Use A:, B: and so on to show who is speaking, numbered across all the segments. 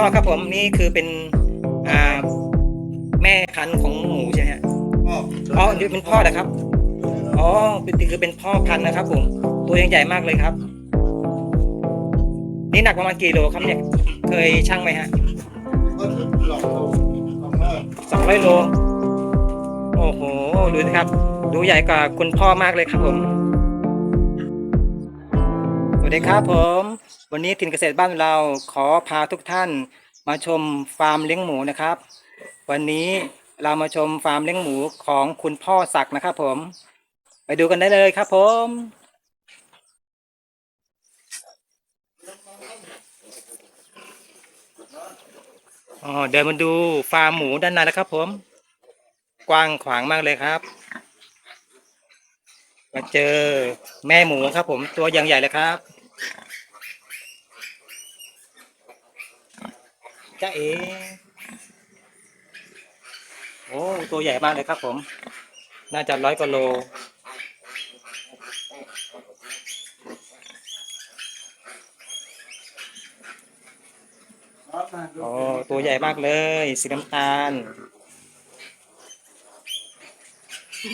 A: พ่อครับผมนี่คือเป็นอ่าแม่พันธุ์ของหมูใช่ไหมฮะ
B: พ่อ
A: อ๋อนี่เป็นพ่อนะครับอ๋อเป็นคือเป็นพ่อพันธุ์นะครับ ผม ตัวยังใหญ่มากเลยครับ นี่หนักประมาณกี่โลครับเนี่ย เคยชั่งไหมฮะ
B: ก็ถึงหลอกเราทำได้
A: สองร้อยโลโอ้โหดูนะครับ ดูใหญ่กว่าคุณพ่อมากเลยครับผมสวัสดีครับผม วันนี้ถิ่นเกษตรบ้านเราขอพาทุกท่านมาชมฟาร์มเลี้ยงหมูนะครับ วันนี้เรามาชมฟาร์มเลี้ยงหมูของคุณพ่อศักดิ์นะครับ ผม ไปดูกันได้เลยครับ ผมอ๋อเดินมาดูฟาร์มหมูด้านในแล้วครับ ผม กว้างขวางมากเลยครับมาเจอแม่หมูครับ ผมตัวอย่างใหญ่เลยครับ จ้าเอโอ้ตัวใหญ่มากเลยครับผม น่าจะร้อยกว่าโล โอ้ตัวใหญ่มากเลยสีน้ำตาล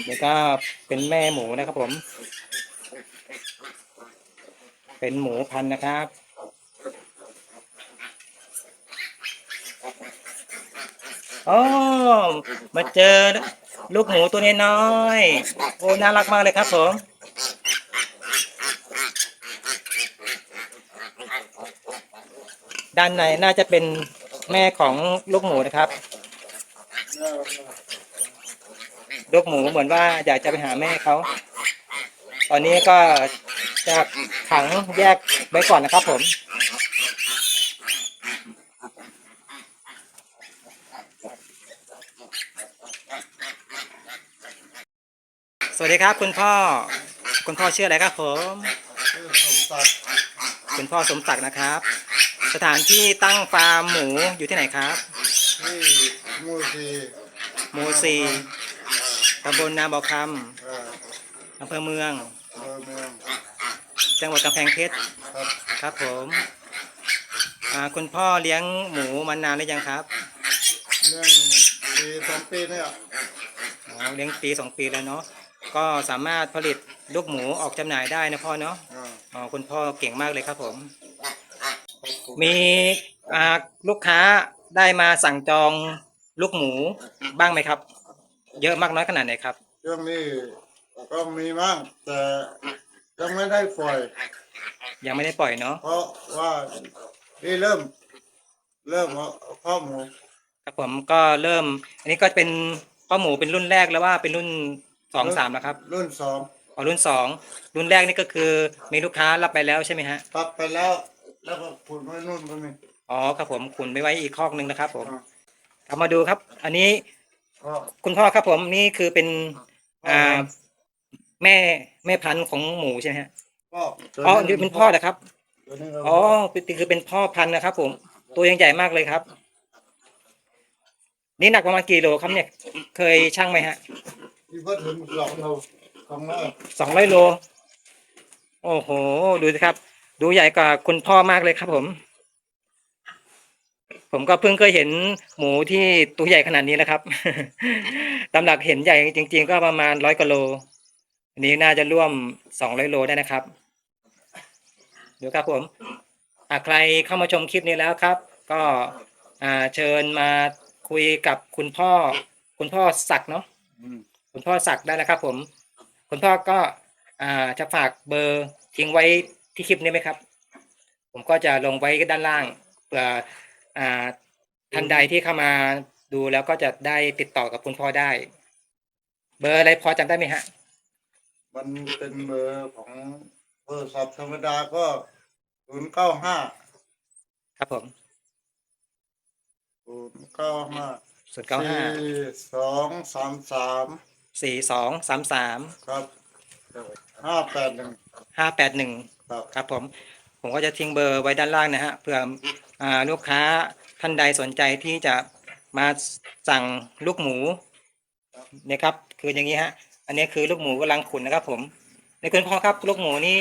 A: แล้วก็เป็นแม่หมูนะครับผม เป็นหมูพันธุ์นะครับ โอ้มาเจอลูกหมูตัวนี้น้อยๆโอ้น่ารักมากเลยครับผมด้านในน่าจะเป็นแม่ของลูกหมูนะครับ ลูกหมูเหมือนว่าอยากจะไปหาแม่เขา ตอนนี้ก็จะขังแยกไว้ก่อนนะครับผม วัสดีครับ คุณพ่อ คุณพ่อชื่ออะไรครับผม
B: ชื่อสมศักดิ์
A: คุณพ่อสมศักดิ์นะครับ สถานที่ตั้งฟาร์มหมูอยู่ที่ไหนครับ
B: ที่หมูซี
A: หมูซีตำบลนาบ่อค
B: เอ่อำ
A: อำเภอเมือง
B: อำเภอเมือง
A: จังหวัดกำแพงเพชร
B: ครับ
A: ครับผมอ่าคุณพ่อเลี้ยงหมูมานานหรือยังครับ
B: เรื่องปีสองปีเนี่ย
A: อ๋อเลี้ยงปีสองปีแล้วเนาะ ก็สามารถผลิตลูกหมูออกจำหน่ายได้นะพ่อเนาะ
B: อ่า
A: อ๋อคุณพ่อเก่งมากเลยครับผม มีอ่าลูกค้าได้มาสั่งจองลูกหมูบ้างไหมครับ เยอะมากน้อยขนาดไหนครับ
B: เรื่องนี้ก็มีบ้างแต่ยังไม่ได้ปล่อย
A: ยังไม่ได้ปล่อยเนาะ
B: เพราะว่าที่เริ่ม เริ่มเอาข้อหมู
A: ครับผมก็เริ่ม อันนี้ก็เป็นข้อหมูเป็นรุ่นแรกแล้วว่าเป็นรุ่น สองสามแล้วครับ
B: รุ่นสอง
A: อ๋อรุ่นสองรุ่นแรกนี่ก็คือมีลูกค้ารับไปแล้วใช่ไหมฮะ
B: ตัดไปแล้ว แล้วก็ขุดไว้นู่นก็มี
A: อ๋อครับผมขุนไปไว้อีกคอกหนึ่งนะครับผม
B: อ่า
A: เอามาดูครับ อันนี้
B: ก็
A: คุณพ่อครับผมนี่คือเป็นอ่าแม่แม่พันธุ์ของหมูใช่ไหมฮะ
B: ก็
A: อ๋อนี่เป็นพ่อนะครับ
B: ตัวนี้ก็
A: อ๋อเป็นคือเป็นพ่อพันธุ์นะครับ ผม ตัวยังใหญ่มากเลยครับ นี่หนักประมาณกี่โลครับเนี่ย เคยชั่งไหมฮะ
B: ที่ก็ถึงหลอกเราทำได้
A: สองร้อยโล โอ้โห ดูสิครับ ดูใหญ่กว่าคุณพ่อมากเลยครับผม ผมก็เพิ่งเคยเห็นหมูที่ตัวใหญ่ขนาดนี้นะครับ ตำหลักเห็นใหญ่จริง ๆ ก็ประมาณร้อยกว่าโล อันนี้น่าจะร่วมสองร้อยโลได้นะครับ ดูครับผมอะใครเข้ามาชมคลิปนี้แล้วครับ ก็อ่าเชิญมาคุยกับคุณพ่อ คุณพ่อศักดิ์เนาะ
B: อืม
A: คุณพ่อศักดิ์ได้แล้วครับ ผม คุณพ่อก็อ่าจะฝากเบอร์ทิ้งไว้ที่คลิปนี้ไหมครับ ผมก็จะลงไว้ด้านล่างเผื่ออ่าท่านใดที่เข้ามาดูแล้วก็จะได้ติดต่อกับคุณพ่อได้ เบอร์อะไรพอจำได้ไหมฮะ
B: มันเป็นเบอร์ของโทรศัพท์ธรรมดาก็ศูนย์เก้าห้า
A: ครับผม
B: ศูนย์เก้าห้า
A: ศูนย์เก้าห้า
B: สองสามสาม
A: สี่สองสามสาม
B: ครับห้าแปดหนึ่ง
A: ห้าแปดหนึ่ง
B: ครับ
A: ครับผม ผมก็จะทิ้งเบอร์ไว้ด้านล่างนะฮะเผื่ออ่าลูกค้าท่านใดสนใจที่จะมาสั่งลูกหมูนะครับ คืออย่างนี้ฮะ อันนี้คือลูกหมูกำลังขุนนะครับ ผม ในคุณพ่อครับลูกหมูนี่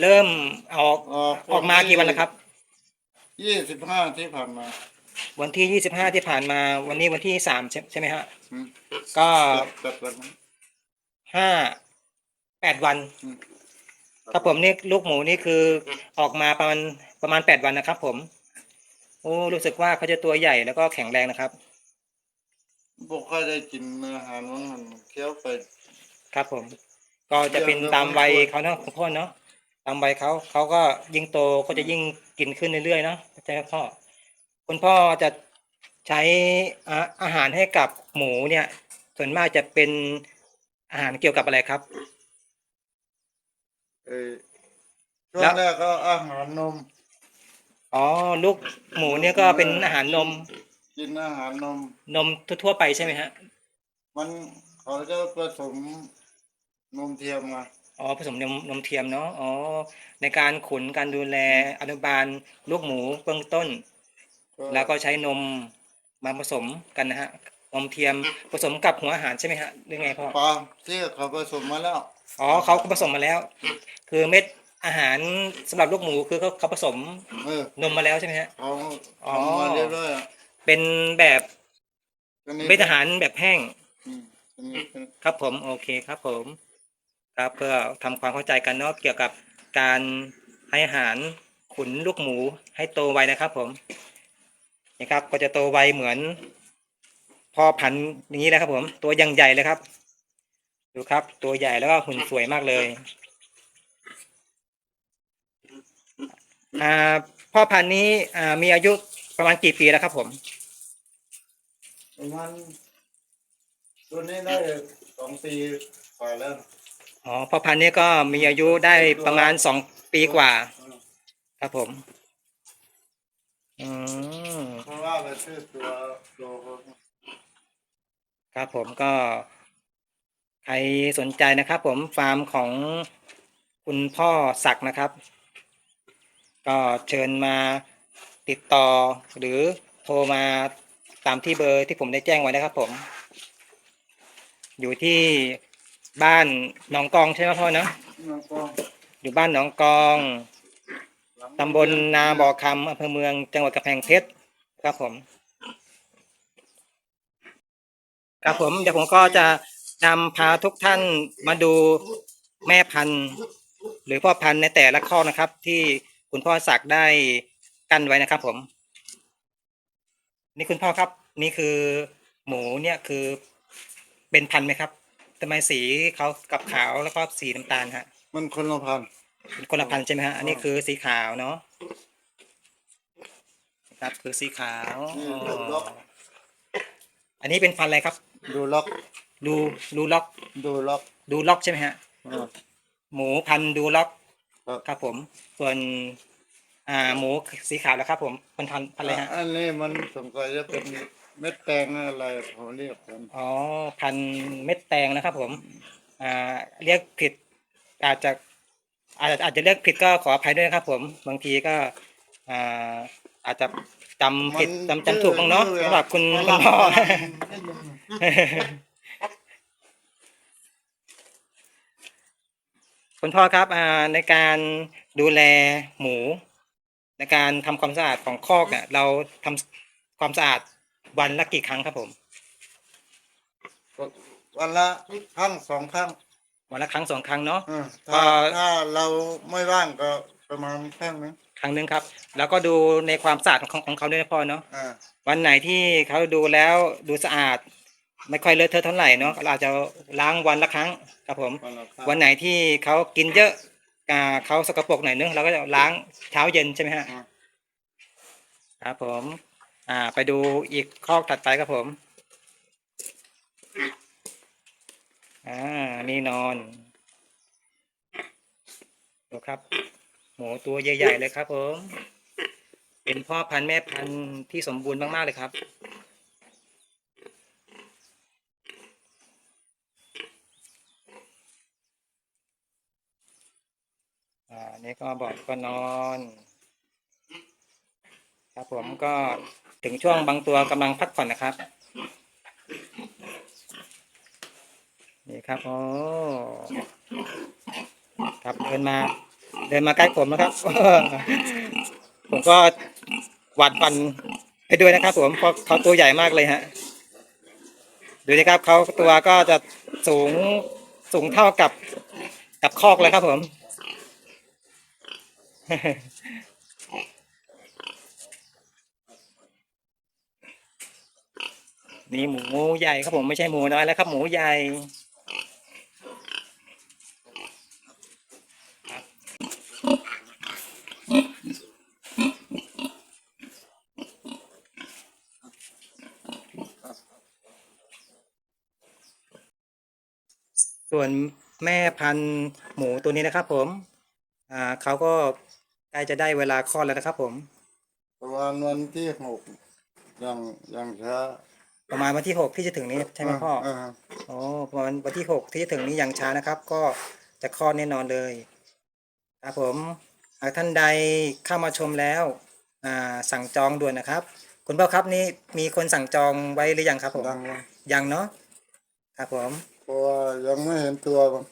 A: เริ่มออก
B: ออก
A: ออกมากี่วันแล้วครับ
B: ยี่สิบห้าที่ผ่านมา
A: วันที่ยี่สิบห้าที่ผ่านมาวันนี้วันที่สามใช่ใช่ไหมฮะ
B: อืม
A: ก็
B: เจ็ดวันนะ
A: ห้าแปดวัน
B: อืม
A: ครับผมนี่ลูกหมูนี่คือออกมาประมาณประมาณแปดวันนะครับ ผม โอ้รู้สึกว่าเขาจะตัวใหญ่แล้วก็แข็งแรงนะครับ
B: บอกค่อยได้กินอาหารว่ามันเคี้ยวไป
A: ครับผม ก็จะเป็นตามวัยเขาเนาะคุณพ่อเนาะตามวัยเขาเขาก็ยิ่งโตก็จะยิ่งกินขึ้นเรื่อยๆเนาะใช่ไหมพ่อ คุณพ่อจะใช้อาอาหารให้กับหมูเนี่ย ส่วนมากจะเป็นอาหารเกี่ยวกับอะไรครับ
B: เออช่ว
A: แล้
B: ง
A: ว
B: แรกก็อาหารนม
A: อ๋อลูกหมูเนี่ยก็เป็นอาหารนม
B: กินอาหารนม
A: นมทั่วๆไปใช่ไหมฮะ
B: มันเขาจะผสมนมเทียมมา
A: อ๋อผสมนมนมเทียมเนาะอ๋อในการขุนการดูแลอนุบาลลูกหมูเบื้องต้น แล้วก็ใช้นมมาผสมกันนะฮะนมเทียมผสมกับหัวอาหารใช่ไหมฮะหรือไงพ่อ
B: ปลาที่เขาผสมมาแล้ว
A: อ๋อเขาก็ผสมมาแล้ว คือเม็ดอาหารสำหรับลูกหมูคือเขาเขาผสม
B: เออน
A: มมาแล้วใช่ไหมฮะ
B: เขา
A: อ๋อ
B: ทำมาเรื่อยๆอะ
A: เป็นแบบ
B: ก็นี่
A: เม็ดอาหารแบบแห้ง
B: อืมอันนี้เป็น
A: ครับผมโอเคครับผม ครับเพื่อทำความเข้าใจกันเนาะเกี่ยวกับการให้อาหารขุนลูกหมูให้โตไวนะครับผม นี่ครับ ก็จะโตไวเหมือนพ่อพันธุ์อย่างนี้นะครับผม ตัวอยังใหญ่เลยครับ ดูครับ ตัวใหญ่แล้วก็หุ่นสวยมากเลยอ่าพ่อพันธุ์นี้อ่ามีอายุประมาณกี่ปีแล้วครับ ผม
B: ประมาณตัวนี้ได้สองปีกว่าแล้ว
A: อ๋อพ่อพันธุ์นี้ก็มีอายุได้ประมาณสองปีกว่า
B: เออ
A: ครับผม อืม
B: เพราะว่อตัวโลเขา
A: ครับผมก็ ใครสนใจนะครับ ผมฟาร์มของคุณพ่อศักดิ์นะครับ ก็เชิญมาติดต่อหรือโทรมาตามที่เบอร์ที่ผมได้แจ้งไว้นะครับ ผม อยู่ที่บ้านหนองกองใช่ไหมพ่อเนอะ
B: แล้วก็
A: อยู่บ้านหนองกอง
B: หลัง
A: ตำบลนาบ่อคำอำเภอเมืองจังหวัดกำแพงเพชร ครับผม ครับผมเดี๋ยวผมก็จะนำพาทุกท่านมาดูแม่พันธุ์หรือพ่อพันธุ์ในแต่ละข้อนะครับ ที่คุณพ่อศักดิ์ได้กั้นไว้นะครับ ผม นี่คุณพ่อครับ นี่คือหมูเนี่ยคือเป็นพันธุ์ไหมครับทำไมสีเขากับขาวแล้วก็สีน้ำตาลฮะ
B: มันคนละพัน
A: เป็นคนละพันธุ์ใช่ไหมฮะอันนี้คือสีขาวเนาะ ครับคือสีขาว
B: นี่
A: อ๋
B: ดูล็
A: อ
B: อก
A: อันนี้เป็นพันธุ์อะไรครับ
B: ดูล็อก
A: ดูดูล็อก
B: ดูล็อก
A: ดูล็อกใช่ไหมฮะ
B: เออ
A: หมูพันธุ์ดูล็อก
B: ครับ
A: ครับผม ส่วน อ่า หมูสีขาวแล้วครับผมเป็นพันธุ์พันธุ์อะไรฮะ
B: อันนี้มันสงสัยจะเป็นเม็ดแตงอะไรเขาเรียกกัน
A: อ๋อพันธุ์เม็ดแตงนะครับ ผม อ่า เรียกผิด อาจจะอาจจะอาจจะเรียกผิดก็ขออภัยด้วยนะครับ ผม บางทีก็ อ่า อาจจะจำผิดจำจำถูกบ้างเนาะสำหรับคุณคุณพ่อคุณพ่อครับอ่าในการดูแลหมู ในการทำความสะอาดของคอกเนี่ยเราทำความสะอาดวันละกี่ครั้งครับผม
B: วันละครั้งสองครั้ง
A: วันละครั้งสองครั้งเนาะ
B: เออถ้า
A: ก็
B: ถ้าเราไม่ว่างก็ประมาณครั้งหนึง
A: ครั้งหนึ่งครับ แล้วก็ดูในความสะอาดของของเขาด้วยนะพ่อเนาะ
B: อ่า
A: วันไหนที่เขาดูแล้วดูสะอาด ไม่ค่อยเลอะเทอะเท่าไหร่เนาะเราอาจจะล้างวันละครั้งครับผม
B: วันละครั้ง
A: วันไหนที่เขากินเยอะอ่าเขาสกปรกหน่อยนึงเราก็จะล้างเช้าเย็นใช่ไหมฮะ
B: อ่า
A: ครับผม อ่า ไปดูอีกข้อถัดไปครับผม อ่า นี่นอน ดูครับ หมูตัวใหญ่ๆเลยครับผมเป็นพ่อพันธุ์แม่พันธุ์ที่สมบูรณ์มากๆเลยครับ อ่านี่ก็บอกก็นอน ครับผมก็ถึงช่วงบางตัวกำลังพักผ่อนนะครับ นี่ครับ โอ้ ครับเดินมา เดินมาใกล้ผมนะครับ ผมก็หวาดฟันไปด้วยนะครับ ผมเพราะเขาตัวใหญ่มากเลยฮะดูนะครับเขาตัวก็จะสูงสูงเท่ากับกับคอกเลยครับ ผมนี่หมูใหญ่ครับผมไม่ใช่หมูน้อยแล้วครับ หมูใหญ่ ส่วนแม่พันธุ์หมูตัวนี้นะครับ ผมอ่าเขาก็ใกล้จะได้เวลาคลอดแล้วนะครับ ผม
B: ประมาณวันที่หกยังยังช้า
A: ประมาณวันที่หกที่จะถึงนี้ใช่ไหมพ่อาอ๋อประมาณวันที่หกที่จะถึงนี้ยังช้านะครับ ก็จะคลอดแน่นอนเลยครับผมหากท่านใดเข้ามาชมแล้วอ่าสั่งจองด่วนนะครับ คุณพ่อครับนี่มีคนสั่งจองไว้หรือยังครับผม
B: ดังเลย
A: ยังเนาะครับผม
B: เพ ราะว่ายังไม่เห็นตัวมัน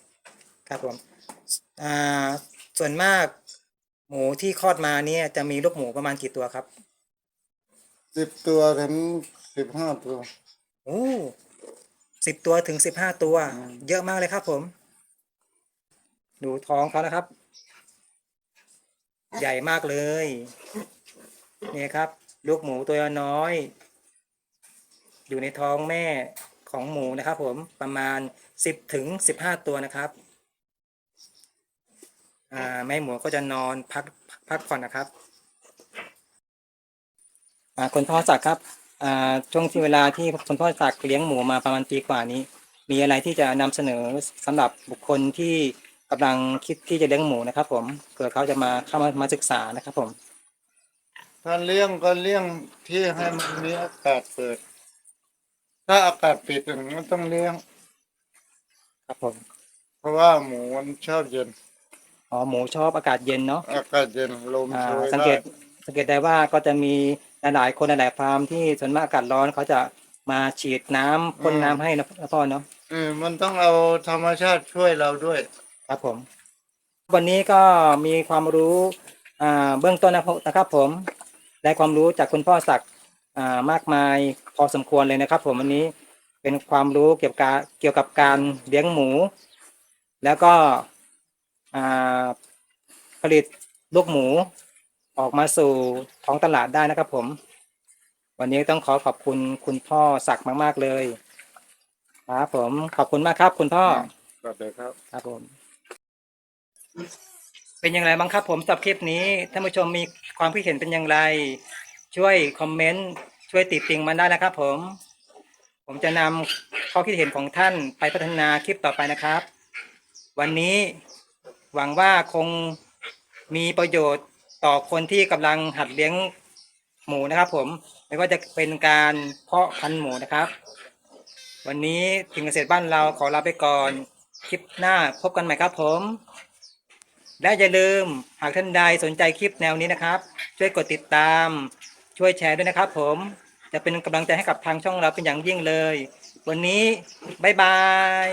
A: ครับผมอ่าส่วนมาก หมูที่คลอดมาเนี่ยจะมีลูกหมูประมาณกี่ตัวครับ
B: สิบตัวถึงสิบห้าตัว
A: โอ้สิบตัวถึงสิบห้าตัว
B: อืม
A: เยอะมากเลยครับผม ดูท้องเขานะครับ ใหญ่มากเลยนี่ครับ ลูกหมูตัวน้อย อยู่ในท้องแม่ ของหมูนะครับผมประมาณสิบถึงสิบห้าตัวนะครับอ่าแม่หมูก็จะนอนพักพักผ่อนนะครับอ่าคุณพ่อศักดิ์ครับอ่าช่วงที่เวลาที่คุณพ่อศักดิ์เลี้ยงหมูมาประมาณปีกว่านี้ มีอะไรที่จะนำเสนอสำหรับบุคคลที่กำลังคิดที่จะเลี้ยงหมูนะครับ ผมเผื่อเขาจะมาเข้ามามาศึกษานะครับผม
B: ถ้าเลี้ยงก็เลี้ยงที่ให้มันมีอากาศเปิด ถ้าอากาศปิดมันต้องเลี้ยง
A: ครับผม
B: เพราะว่าหมูมันชอบเย็น
A: อ๋อหมูชอบอากาศเย็นเนาะ
B: อากาศเย็นลม
A: อ่า
B: โชย
A: สัง
B: ได้
A: เกตสังเกตได้ว่าก็จะมีหลายๆคนหลายๆฟาร์มที่ส่วนมากอากาศร้อนเขาจะมาฉีดน้ำพ่นน้ำให้นะนะพ่อเนาะ
B: เออมันต้องเอาธรรมชาติช่วยเราด้วย
A: ครับผม วันนี้ก็มีความรู้อ่าเบื้องต้นนะครับผม ได้ความรู้จากคุณพ่อศักดิ์อ่า มากมายพอสมควรเลยนะครับ ผมวันนี้เป็นความรู้เกี่ยวกับการเกี่ยวกับการเลี้ยงหมู แล้วก็อ่าผลิตลูกหมูออกมาสู่ท้องตลาดได้นะครับ ผม วันนี้ต้องขอขอบคุณคุณพ่อศักดิ์มาก ๆ เลยครับผมขอบคุณมากครับ คุณพ่อ
B: ก็เลยครับ
A: ครับผม เป็นอย่างไรบ้างครับ ผมสำหรับคลิปนี้ท่านผู้ชมมีความคิดเห็นเป็นอย่างไร ช่วยคอมเมนต์ช่วยติดติงมาได้นะครับ ผม ผมจะนำข้อคิดเห็นของท่านไปพัฒนาคลิปต่อไปนะครับ วันนี้หวังว่าคงมีประโยชน์ต่อคนที่กำลังหัดเลี้ยงหมูนะครับ ผมไม่ว่าจะเป็นการเพาะพันธุ์หมูนะครับ วันนี้ทีมเกษตรบ้านเราขอลาไปก่อนคลิปหน้าพบกันใหม่ครับผม และอย่าลืมหากท่านใดสนใจคลิปแนวนี้นะครับ ช่วยกดติดตาม ช่วยแชร์ด้วยนะครับ ผมจะเป็นกำลังใจให้กับทางช่องเราเป็นอย่างยิ่งเลย วันนี้บ๊ายบาย